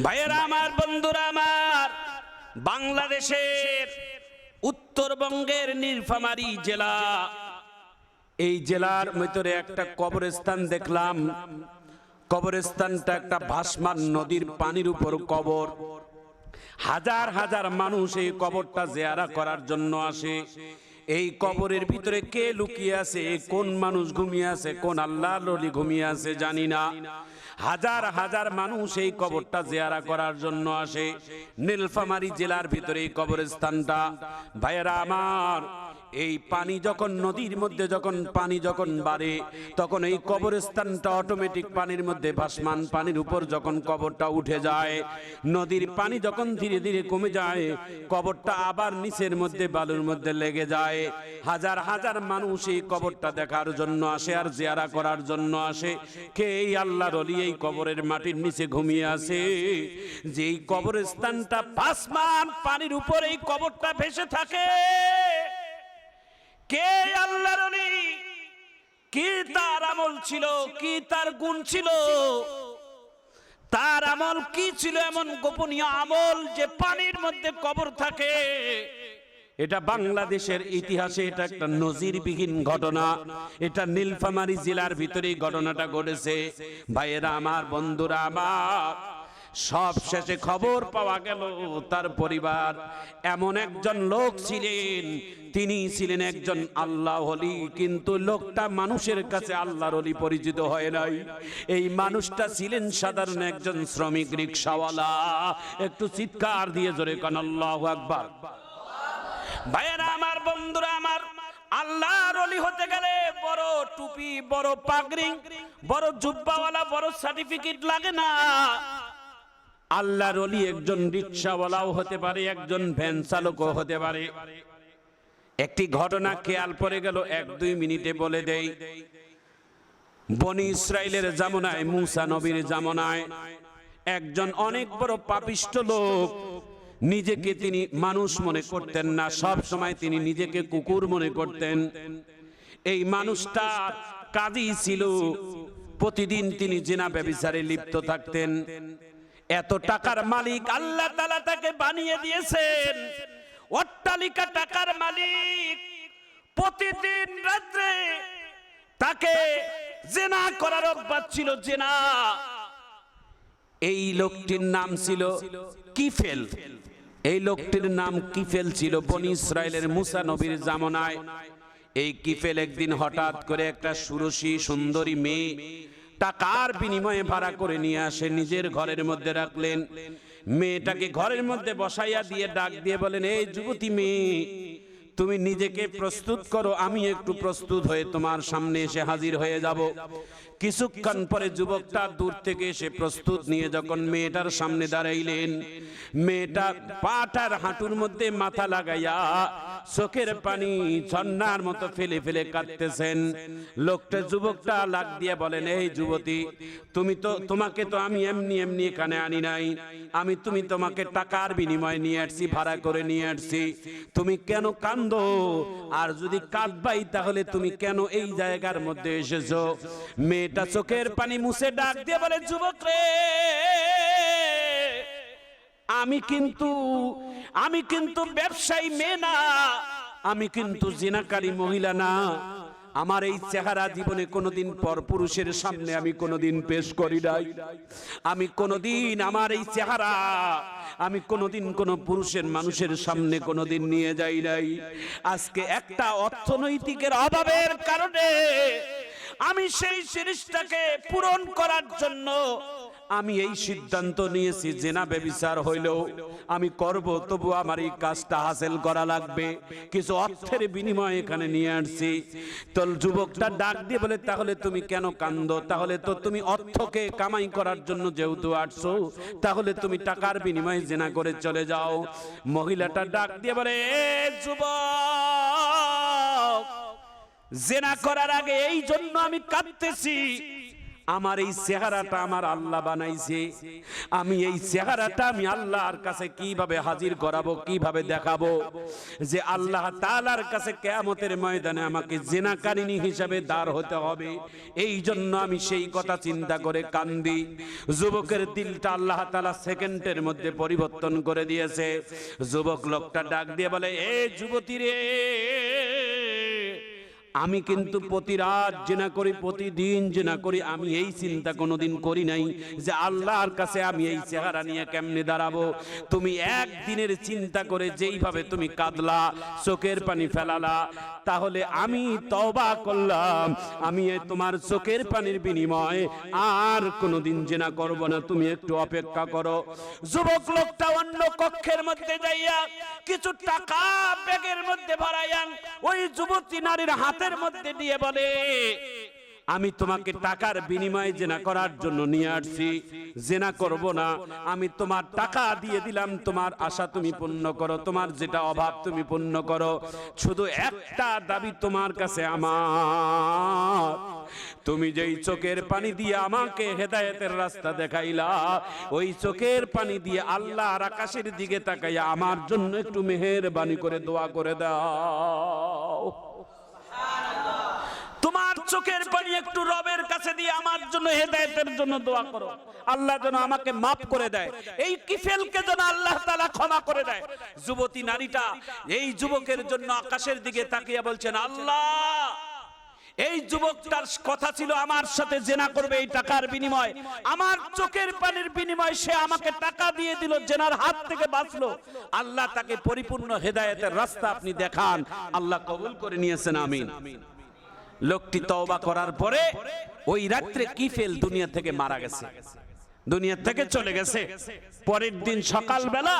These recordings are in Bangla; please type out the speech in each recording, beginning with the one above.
ভাইয়েরা আমার, বন্ধুরা আমার, বাংলাদেশের উত্তরবঙ্গের নীলফামারী জেলা। এই জেলার ভিতরে একটা কবরস্থান দেখলাম। কবরস্থানটা একটা ভাসমান নদীর পানির উপর কবর। হাজার হাজার মানুষ এই কবরটা জেয়ারা করার জন্য আসে। এই কবরের ভিতরে কে লুকিয়ে আছে? কোন মানুষ ঘুমিয়ে আছে? কোন আল্লাহ ললি ঘুমিয়ে আছে? জানি না। হাজার হাজার মানুষ এই কবরটা জেয়ারা করার জন্য আসে। নীলফামারি জেলার ভিতরে এই কবরের স্থানটা ভাইয়েরা আমার এই পানি যখন নদীর মধ্যে যখন পানি যখন বাড়ে, তখন এই কবরস্থানটা অটোমেটিক পানির মধ্যে ভাসমান, পানির উপর যখন কবরটা উঠে যায়, নদীর পানি যখন ধীরে ধীরে কমে যায়, কবরটা আবার নিচের মধ্যে, বালুর মধ্যে লেগে যায়। হাজার হাজার মানুষ এই কবরটা দেখার জন্য আসে আর জিয়ারা করার জন্য আসে। কে এই আল্লাহর অলি এই কবরের মাটির নিচে ঘুমিয়ে আসে যে এই কবরস্থানটা ভাসমান, পানির উপর এই কবরটা ভেসে থাকে। কে আল্লাহর অলি কি তার আমল ছিল? কি তার গুণ ছিল? তার আমল কি ছিল এমন গোপনীয় আমল যে পানির মধ্যে কবর থাকে? এটা বাংলাদেশের ইতিহাসে এটা একটা নজিরবিহীন ঘটনা। এটা নীলফামারী জেলার ভিতরে ঘটনাটা ঘটেছে। ভাইয়েরা, আমার বন্ধুরা, আমার সব শেষে খবর পাওয়া গেল, তার পরিবার। এমন একজন লোক ছিলেন, তিনি ছিলেন একজন আল্লাহ হলি কিন্তু লোকটা মানুষের কাছে আল্লাহর হলি পরিচিত হয় নাই। এই মানুষটা ছিলেন সাধারণ একজন শ্রমিক রিক্সাওয়ালা। একটু চিৎকার দিয়ে জোরে কান, আল্লাহ আকবার। ভাইয়েরা আমার, বন্ধুরা আমার, আল্লাহর অলি হতে গেলে বড় টুপি, বড় পাগড়ি, বড় জুব্বাওয়ালা, বড় সার্টিফিকেট লাগে না। আল্লাহর অলি একজন রিক্সাওয়ালাও হতে পারে, একজন ভ্যান চালকও হতে পারে। একটি ঘটনা খেয়াল পড়ে গেল, এক দুই মিনিটে বলে দেই। বনি ইসরায়েলের জামনায়, মুসা নবীর জামনায় একজন অনেক বড় পাপিষ্ট লোক, নিজেকে তিনি মানুষ মনে করতেন না, সব সময় তিনি নিজেকে কুকুর মনে করতেন। এই মানুষটা কাজই ছিল, প্রতিদিন তিনি জেনা ব্যবিচারে লিপ্ত থাকতেন। এত টাকার মালিক আল্লাহ তালা তাকে বানিয়ে দিয়েছেন। অট্টালিকা টাকার মালিক প্রতিদিন রাত্রে তাকে জেনা করার অভ্যাস ছিল, জেনা। এই লোকটির নাম ছিল কিফেল। এই লোকটির নাম কিফেল ছিল বনি ইসরায়েলের মুসা নবীর জামনায়। এই কিফেল একদিন হঠাৎ করে একটা সুরসী সুন্দরী মেয়ে টাকার বিনিময়ে ভাড়া করে নিয়ে আসে, নিজের ঘরের মধ্যে রাখলেন। মেয়েটাকে ঘরের মধ্যে বসাইয়া দিয়ে ডাক দিয়ে বলেন, এই যুবতী মেয়ে, তুমি নিজেকে প্রস্তুত করো, আমি একটু প্রস্তুত হয়ে তোমার সামনে এসে হাজির হয়ে যাব। কিছুক্ষণ পরে যুবকটা দূর থেকে এসে প্রস্তুত নিয়ে যখন মেয়েটার সামনে দাঁড়াইলেন, মেয়েটা পাটার হাঁটুর মধ্যে মাথা লাগাইয়া চোখের পানি ঝর্ণার মতো ফেলে ফেলে কাঁদতেছেন। লোকটা যুবকটা লাগ দিয়ে বলেন, এই যুবতী, তুমি তো, তোমাকে তো আমি এমনি এমনি এখানে আনি নাই। আমি তুমি তোমাকে টাকার বিনিময়ে নিয়ে আসছি, ভাড়া করে নিয়ে আসছি। তুমি কেন কান্দো আর যদি কাঁদবাই তাহলে তুমি কেন এই জায়গার মধ্যে এসেছ? মেয়েটা চোখের পানি মুছে ডাক দিয়ে বলে, যুবক রে আমি কিন্তু আমি কিন্তু ব্যবসায়ী মেয়ে না, আমি কিন্তু জিনাকারী মহিলা না। আমার এই চেহারা জীবনে কোনোদিন পর পুরুষের সামনে আমি কোনোদিন পেশ করি নাই। আমি কোনোদিন আমার এই চেহারা, আমি কোনোদিন কোনো পুরুষের মানুষের সামনে কোনোদিন নিয়ে যাই নাই। আজকে একটা অর্থনৈতিকের অভাবের কারণে আমি সেই সিরিজটাকে পূরণ করার জন্য আমি এই সিদ্ধান্ত নিয়েছি, জেনা বেবিচার হইলেও আমি করব, তবু আমার এই কাজটা হাসিল করা লাগবে। কিছু অর্থের বিনিময়ে এখানে নিয়ে আসছি। তো যুবকটা ডাক দিয়ে বলে, তাহলে তুমি কেন কান্দো? তাহলে তো তুমি অর্থকে কামাই করার জন্য যেহেতু আসছো, তাহলে তুমি টাকার বিনিময়ে জেনা করে চলে যাও। মহিলাটা ডাক দিয়ে বলে, "এ যুবক, জেনা করার আগে এই জন্য আমি কাঁদতেছি। আমার এই চেহারাটা আমার আল্লাহ বানাইছে। আমি এই চেহারাটা আমি আল্লাহর কাছে কীভাবে হাজির করাবো, কীভাবে দেখাবো? যে আল্লাহ তালার কাছে কেয়ামতের ময়দানে আমাকে জেনাকারিনী হিসাবে দাঁড় হতে হবে। এই জন্য আমি সেই কথা চিন্তা করে কান্দি। যুবকের দিলটা আল্লাহ তালা সেকেন্ডের মধ্যে পরিবর্তন করে দিয়েছে। যুবক লোকটা ডাক দিয়ে বলে, এ যুবতী রে আমি কিন্তু প্রতি রাত জেনা করি, প্রতিদিন জেনা করি, আমি এই চিন্তা কোনোদিন করি নাই যে আল্লাহর কাছে আমি এই চেহারা নিয়ে কেমনে দাঁড়াবো। তুমি একদিনের চিন্তা করে যেইভাবে তুমি কাঁদলা, চোখের পানি ফেলালা, তাহলে আমি তওবা করলাম। আমি তোমার চোখের পানির বিনিময়ে আর কোনোদিন জেনা করব না, তুমি একটু অপেক্ষা করো। যুবক লোকটা অন্য কক্ষের মধ্যে যাইয়া কিছু টাকা ব্যাগের মধ্যে ভরাইয়া, ওই যুবতী নারীর হাতের মধ্যে দিয়ে বলে, আমি তোমাকে টাকার বিনিময়ে জেনা করার জন্য নিয়ে আসছি। জেনা করব না। আমি তোমার টাকা দিয়ে দিলাম। তোমার আশা তুমি পূর্ণ করো। তোমার যেটা অভাব তুমি পূর্ণ করো। শুধু একটা দাবি তোমার কাছে আমার। তুমি যেই চোখের পানি দিয়ে আমাকে হেদায়েতের রাস্তা দেখাইলা, ওই চোখের পানি দিয়ে আল্লাহর আকাশের দিকে তাকাইয়া আমার জন্য একটু মেহেরবানি করে দোয়া করে দাও। চোখের পানি একটু রবের কাছে দিয়ে আমার জন্য হেদায়েতের জন্য দোয়া করো। আল্লাহ যেন আমাকে মাফ করে দেয়। এই কিফেলকে যেন আল্লাহ তাআলা ক্ষমা করে দেয়। যুবতী নারীটা এই যুবকের জন্য আকাশের দিকে তাকিয়ে বলছেন, আল্লাহ, এই যুবকটার কথা ছিল আমার সাথে জেনা করবে এই টাকার বিনিময়। আমার চোখের পানির বিনিময় সে আমাকে টাকা দিয়ে দিল, জেনার হাত থেকে বাঁচলো। আল্লাহ তাকে পরিপূর্ণ হেদায়েতের রাস্তা আপনি দেখান। আল্লাহ কবুল করে নিয়েছেন, আমিন। লোকটি তওবা করার পরে ওই রাত্রে কিফেল দুনিয়া থেকে মারা গেছে। দুনিয়া থেকে চলে গেছে। পরের দিন সকালবেলা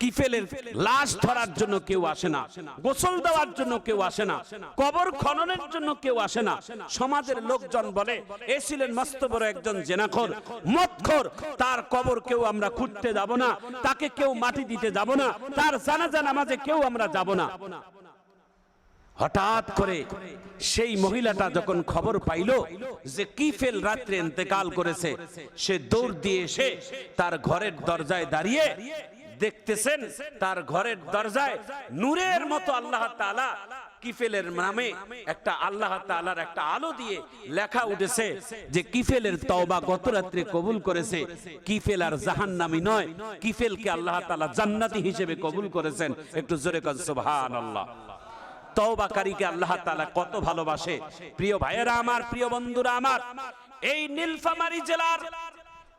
কিফেলের লাশ ধরার জন্য কেউ আসে না, গোসল দেওয়ার জন্য কেউ আসে না, কবর খননের জন্য কেউ আসে না। সমাজের লোকজন বলে, এ মস্ত বড় একজন জেনাখর, মদখর। তার কবর কেউ আমরা খুঁড়তে যাব না, তাকে কেউ মাটি দিতে যাব না, তার জানাজা নামাজে কেউ আমরা যাব না। হঠাৎ করে সেই মহিলাটা যখন খবর পাইল যে কিফেল রাত্রে ইন্তেকাল করেছে, সে দৌড় দিয়ে এসে তার ঘরের দরজায় দাঁড়িয়ে দেখতেছেন তার ঘরের দরজায় নূরের মতো আল্লাহ তাআলা কিফেলের নামে একটা আল্লাহ তাআলার একটা আলো দিয়ে লেখা উঠেছে যে কিফেলের তওবা গত রাত্রে কবুল করেছে। কিফেল আর জাহান্নামী নয়, কিফেলকে আল্লাহ তাআলা জান্নাতি হিসেবে কবুল করেছেন। একটু জোরে কর সুবহানাল্লাহ। তওবাকারীকে আল্লাহ তাআলা কত ভালোবাসে। প্রিয় ভাইয়েরা আমার, প্রিয় বন্ধুরা আমার, এই নীলফামারী জেলার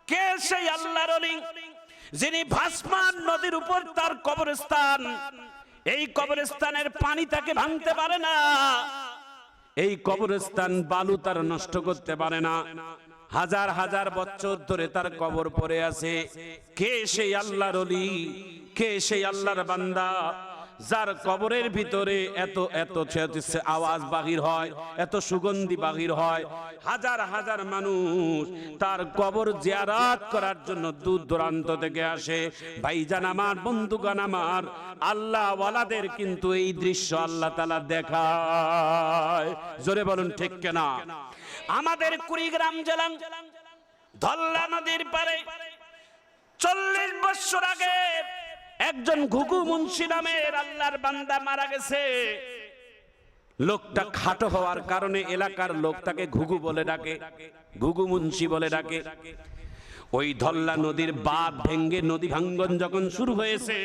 কে সেই আল্লাহর ওলি যিনি ভাসমান নদীর উপর তার কবরস্থান, এই কবরস্থানের পানি তাকে ভাঙতে পারে না, এই কবরস্থান বালু তার নষ্ট করতে পারে না। হাজার হাজার বছর ধরে তার কবর পড়ে আছে। কে সেই আল্লাহর অলি, কে সেই আল্লাহর বান্দা যার কবরের ভিতরে এত এত আওয়াজ বাহির হয়, এত সুগন্ধি বাহির হয়। হাজার হাজার মানুষ তার কবর জিয়ারাত করার জন্য দূর দূরান্ত থেকে আসে। ভাইজান আমার বন্ধুগান আমার আল্লাহ ওয়ালাদের কিন্তু এই দৃশ্য আল্লাহ তালা দেখায়। জোরে বলুন, ঠিক কেনা? আমাদের কুড়িগ্রাম জেলা, ধল্লা নদীর পারে চল্লিশ বছর আগে একজন ঘুঘু মুন্সি নামের আল্লাহর বান্দা মারা গেছে। লোকটা খাটো হওয়ার কারণে এলাকার লোক তাকে ঘুঘু বলে ডাকে, ঘুঘু মুন্সি বলে ডাকে। ওই ধল্লা নদীর বাঁধ ভেঙ্গে নদী ভাঙ্গন যখন শুরু হয়েছে,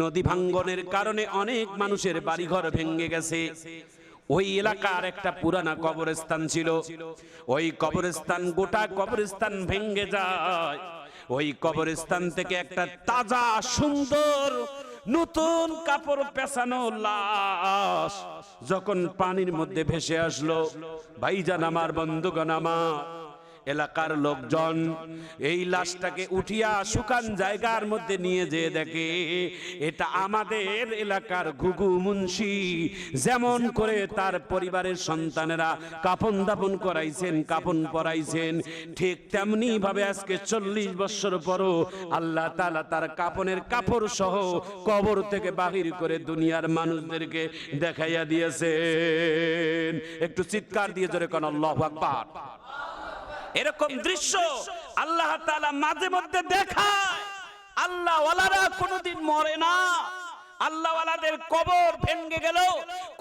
নদী ভাঙ্গনের কারণে অনেক মানুষের বাড়িঘর ভেঙ্গে গেছে। ওই এলাকার একটা পুরানা কবরস্থান ছিল। ওই কবরস্থান গোটা কবরস্থান ভেঙ্গে যায়। ওই কবরস্থান থেকে একটা তাজা, সুন্দর, নতুন কাপড় পেছানো লাশ যখন পানির মধ্যে ভেসে আসলো। ভাইজান আমার বন্ধুগণ আমার এলাকার লোকজন এই লাশটাকে উঠিয়া শুকান জায়গার মধ্যে নিয়ে যেয়ে দেখে, এটা আমাদের এলাকার ঘুঘু মুন্সি। যেমন করে তার পরিবারের সন্তানেরা কাফন দাফন করাইছেন, কাফন পরাইছেন। ঠিক তেমনি ভাবে আজকে চল্লিশ বছর পরও আল্লাহ তালা তার কাপনের কাপড় সহ কবর থেকে বাহির করে দুনিয়ার মানুষদেরকে দেখাইয়া দিয়েছেন। একটু চিৎকার দিয়ে জোরে কোন, আল্লাহ এরকম দৃশ্য আল্লাহ মাঝে মধ্যে দেখায়। আল্লাহ কোনোদিন মরে না। আল্লাহ ওয়ালাদের কবর ভেঙে গেল।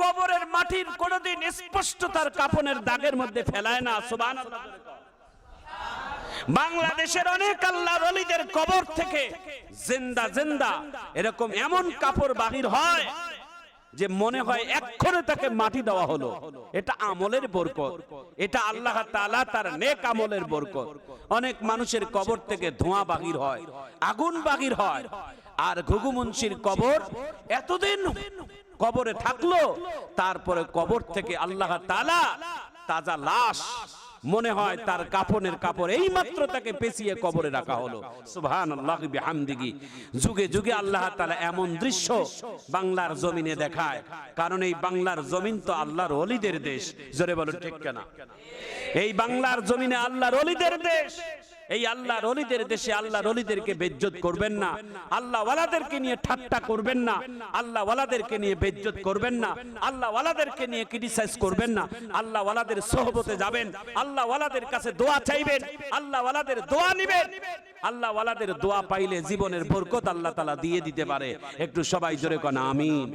কবরের মাটির কোনোদিন স্পষ্ট তার কাপনের দাগের মধ্যে ফেলায় না, সুবহানাল্লাহ। বাংলাদেশের অনেক আল্লাহর অলিদের কবর থেকে জিন্দা জিন্দা এরকম এমন কাপড় বাহির হয় যে মনে হয় এক্ষণে তাকে মাটি দেওয়া হলো। এটা আমলের বরকত। এটা আল্লাহ তালা তার নেক আমলের বরকত। অনেক মানুষের কবর থেকে ধোঁয়া বাগির হয় আগুন বাগির হয়। আর ঘুঘু মুন্সির কবর এতদিন কবরে থাকল তারপরে কবর থেকে আল্লাহ তালা তাজা লাশ মনে হয় তার কাপনের কাপড় এই মাত্র তাকে পেঁচিয়ে কবরে রাখা হলো। সুহান বিহামদিগি যুগে যুগে আল্লাহ তালা এমন দৃশ্য বাংলার জমিনে দেখায়। কারণ এই বাংলার জমিন তো আল্লাহর অলিদের দেশ। জোরে বলো ঠিক কেনা? এই বাংলার জমিনে আল্লাহর অলিদের দেশ। এই আল্লাহ রলিদের দেশে আল্লাহ রলিদেরকে বেজ্জত করবেন না। আল্লাহ ওয়ালাদেরকে নিয়ে ঠাট্টা করবেন না। আল্লাহ ওয়ালাদেরকে নিয়ে বেজ্জত করবেন না। আল্লাহ ওয়ালাদেরকে নিয়ে ক্রিটিসাইজ করবেন না। আল্লাহ ওয়ালাদের সোহবতে যাবেন। আল্লাহ ওয়ালাদের কাছে দোয়া চাইবেন। আল্লাহ ওয়ালাদের দোয়া নিবেন। আল্লাহ ওয়ালাদের দোয়া পাইলে জীবনের বরকত আল্লাহ তাআলা দিয়ে দিতে পারে। একটু সবাই জোরে কোন আমিন।